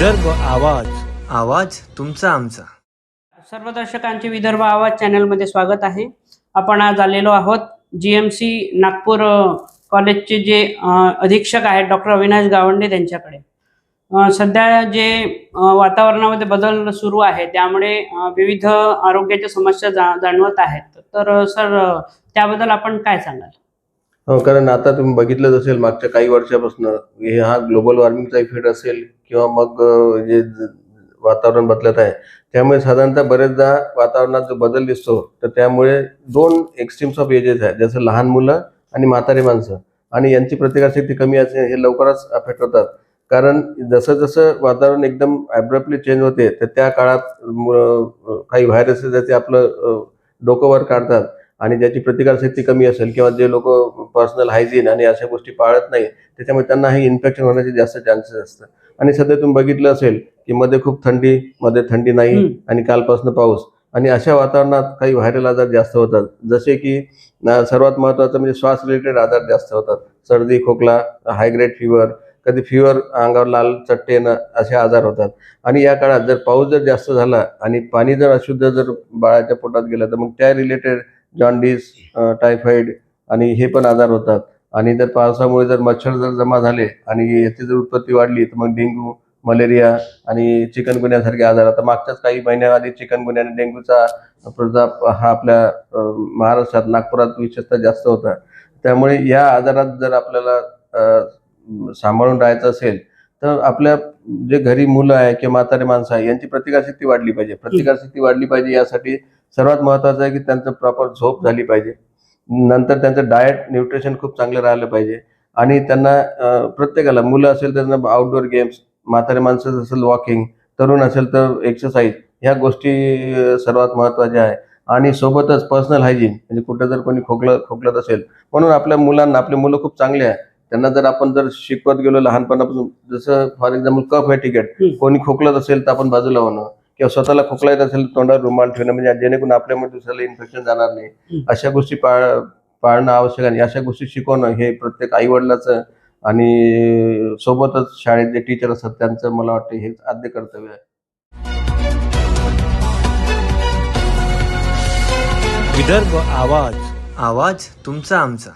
विदर्भ आवाज. आवाज तुमचा आमचा. सर्व दर्शकांचे विदर्भ आवाज चॅनलमध्ये स्वागत आहे. आपण आज आलेलो आहोत जी एम सी नागपूर कॉलेजचे जे अधीक्षक आहेत डॉक्टर अविनाश गावंडे त्यांच्याकडे. सध्या जे वातावरणामध्ये बदल सुरू आहे त्यामुळे विविध आरोग्याच्या समस्या जा जाणवत आहेत. तर सर त्याबद्दल आपण काय सांगाल? हो कारण आता तुम्ही बघितलंच असेल मागच्या काही वर्षापासून हे हा ग्लोबल वॉर्मिंगचा इफेक्ट असेल किंवा मग जे वातावरण बदलत आहे त्यामुळे साधारणतः बरेचदा वातावरणात जो बदल दिसतो तर त्यामुळे दोन एक्स्ट्रीम्स ऑफ एजेस आहेत. जसं लहान मुलं आणि म्हातारी माणसं. आणि यांची प्रतिकारशक्ती कमी असणे हे लवकरच अफेक्ट होतात. कारण जसं जसं वातावरण एकदम ॲब्रप्टली चेंज होते तर त्या काळात काही व्हायरसेस ज्याचे आपलं डोकं वर काढतात आणि ज्याची प्रतिकारशक्ती कमी असेल किंवा जे लोक पर्सनल हायजीन आणि अशा गोष्टी पाळत नाही त्याच्यामुळे त्यांना हे इन्फेक्शन होण्याचे जास्त चान्सेस असतात. आणि सध्या तुम्ही बघितलं असेल की मध्ये खूप थंडी मध्ये थंडी नाही. आणि कालपासून पाऊस. आणि अशा वातावरणात काही व्हायरल आजार जास्त होतात. जसे की सर्वात महत्त्वाचं म्हणजे श्वास रिलेटेड आजार जास्त होतात. सर्दी खोकला हायग्रेड फिवर कधी फिवर अंगावर लाल चट्टे येणं असे आजार होतात. आणि या काळात जर पाऊस जर जास्त झाला आणि पाणी जर अशुद्ध जर बाळाच्या पोटात गेलं तर मग त्या रिलेटेड जॉन्डिस टायफॉईड आणि हे पण आजार होतात. आणि जर पावसामुळे जर मच्छर जर जमा झाले आणि याची जर उत्पत्ती वाढली तर मग डेंग्यू मलेरिया आणि चिकनगुन्यासारखे आजार. आता मागच्याच काही महिन्याआधी चिकनगुन्या आणि डेंग्यूचा प्रजाप हा आपल्या महाराष्ट्रात नागपुरात विशेषतः जास्त होता. त्यामुळे या आजारात जर आपल्याला सांभाळून राहायचं असेल तर आपल्या जे घरी मुलं आहे किंवा म्हातारे माणसं आहे यांची प्रतिकारशक्ती वाढली पाहिजे. प्रतिकारशक्ती वाढली पाहिजे यासाठी सर्वात महत्वाचं आहे की त्यांचं प्रॉपर झोप झाली पाहिजे. नंतर त्यांचं डाएट न्यूट्रिशन खूप चांगलं राहिलं पाहिजे. आणि त्यांना प्रत्येकाला मुलं असेल तर त्यांना आउटडोअर गेम्स म्हातारे माणसं असेल वॉकिंग तरुण असेल तर एक्सरसाइज ह्या गोष्टी सर्वात महत्त्वाच्या आहे. आणि सोबतच पर्सनल हायजीन म्हणजे कुठं जर कोणी खोकलं खोकलत असेल म्हणून आपल्या मुलांना आपले मुलं खूप चांगले आहे. त्यांना जर आपण जर शिकवत गेलो लहानपणापासून जसं फॉर एक्झाम्पल कफ आहे तिकीट. कोणी खोकलत असेल तर आपण बाजूला होणं. किंवा स्वतःला खोकला येत असेल तोंडावर रुमाल ठेवणं म्हणजे जेणेकरून आपल्यामध्ये दुसऱ्याला इन्फेक्शन जाणार नाही. अशा गोष्टी पाळ पाळणं आवश्यक आहे अशा गोष्टी शिकवणं हे प्रत्येक आई वडिलाचं आणि सोबतच शाळेत जे टीचर असतात त्यांचं मला वाटतं हे आद्य कर्तव्य आहे. विदर्भ आवाज. आवाज तुमचा आमचा.